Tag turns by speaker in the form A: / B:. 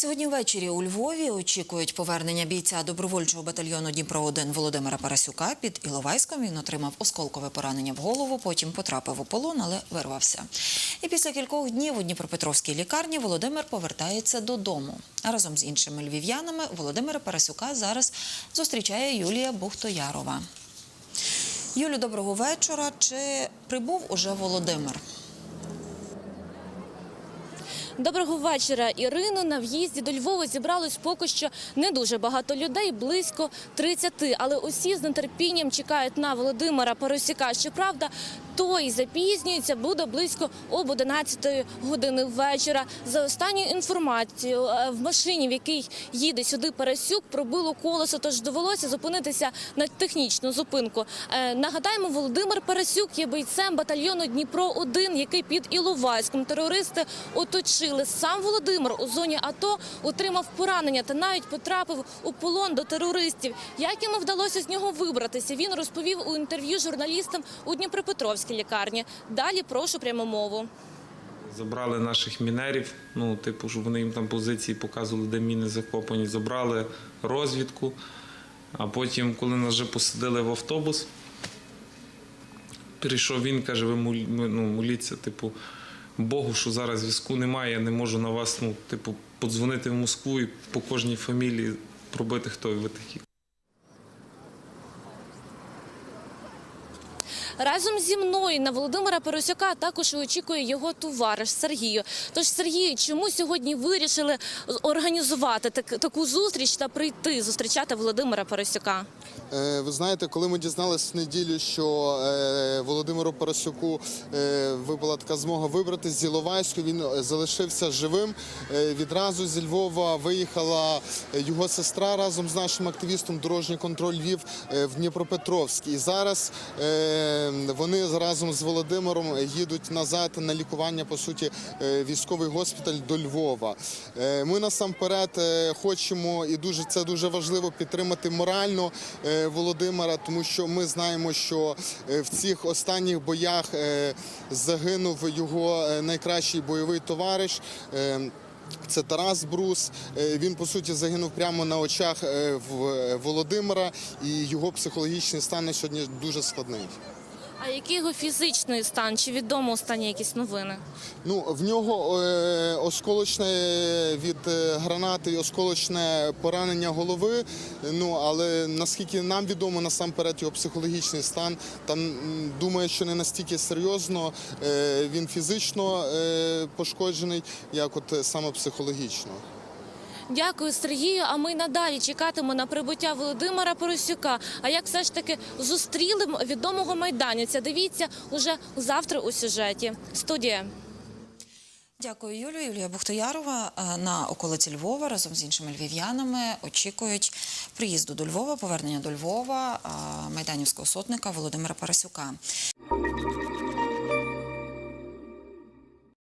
A: Сьогодні ввечері у Львові очікують повернення бійця добровольчого батальйону Дніпро 1 Володимира Парасюка під Іловайськом. Він отримав осколкове поранення в голову, потім потрапив у полон, але вирвався. І після кількох днів у Дніпропетровській лікарні Володимир повертається додому. Разом з іншими львів'янами Володимира Парасюка зараз зустрічає Юлія Бухтоярова. Юлю, доброго вечора. Чи прибув уже Володимир?
B: Доброго вечора, Ірино. На в'їзді до Львова зібралось поки що не дуже багато людей, близько 30, але усі з нетерпінням чекають на Володимира Паросяка. Щоправда, той запізнюється, буде близько об 11 години вечора. За останньою інформацією, е, в машині, в якій їде сюди Парасюк, пробило колесо, тож довелося зупинитися на технічну зупинку. Е, Нагадаємо, Володимир Парасюк є бойцем батальйону Дніпро 1 який під Іловайськом терористи оточили. Сам Володимир у зоні АТО отримав поранення та навіть потрапив у полон до терористів. Як йому вдалося з нього вибратися? Він розповів у інтерв'ю журналістам у Дніпропетровській лікарні. Далі прошу пряму мову.
C: Забрали наших мінерів, ну, типу, щоб вони їм там позиції показували, де міни закопані. Забрали розвідку. А потім, коли нас вже посадили в автобус, прийшов він, каже, ви ну, моліться, типу, Богу, що зараз зв'язку немає, я не можу на вас, ну, типу, подзвонити в Москву і по кожній фамілії пробити, хто ви такі.
B: Разом зі мною на Володимира Паросяка також очікує його товариш Сергію. Тож Сергію, чому сьогодні вирішили організувати так- таку зустріч та прийти зустрічати Володимира Паросяка?
D: Е, Ви знаєте, коли ми дізналися в неділю, що е, Володимиру Парасюку е, випала така змога вибратися з Іловайську, він залишився живим. Відразу зі Львова виїхала його сестра разом з нашим активістом дорожній контроль Львів в Дніпропетровськ. І зараз вони разом з Володимиром їдуть назад на лікування, по суті, військовий госпіталь до Львова. Ми насамперед хочемо і дуже це дуже важливо підтримати морально Володимира, тому що ми знаємо, що е, в цих останніх боях е, загинув його е, найкращий бойовий товариш. е, Це Тарас Брус. Е, Він по суті загинув прямо на очах е, Володимира, і його психологічний стан сьогодні дуже складний.
B: А який його фізичний стан? Чи відомо останні якісь новини?
D: Ну, в нього е, осколочне від е, гранати і осколочне поранення голови. Ну, але наскільки нам відомо, насамперед його психологічний стан, там думаю, що не настільки серйозно. Е, він фізично е, пошкоджений, як от е, саме психологічно.
B: Дякую, Сергію. А ми надалі чекатимемо на прибуття Володимира Поросюка. А як все ж таки зустріли відомого майданівця? Дивіться уже завтра у сюжеті. Студія.
A: Дякую, Юлю. Юлія Бухтоярова на околиці Львова разом з іншими львів'янами очікують приїзду до Львова, повернення до Львова майданівського сотника Володимира Парасюка.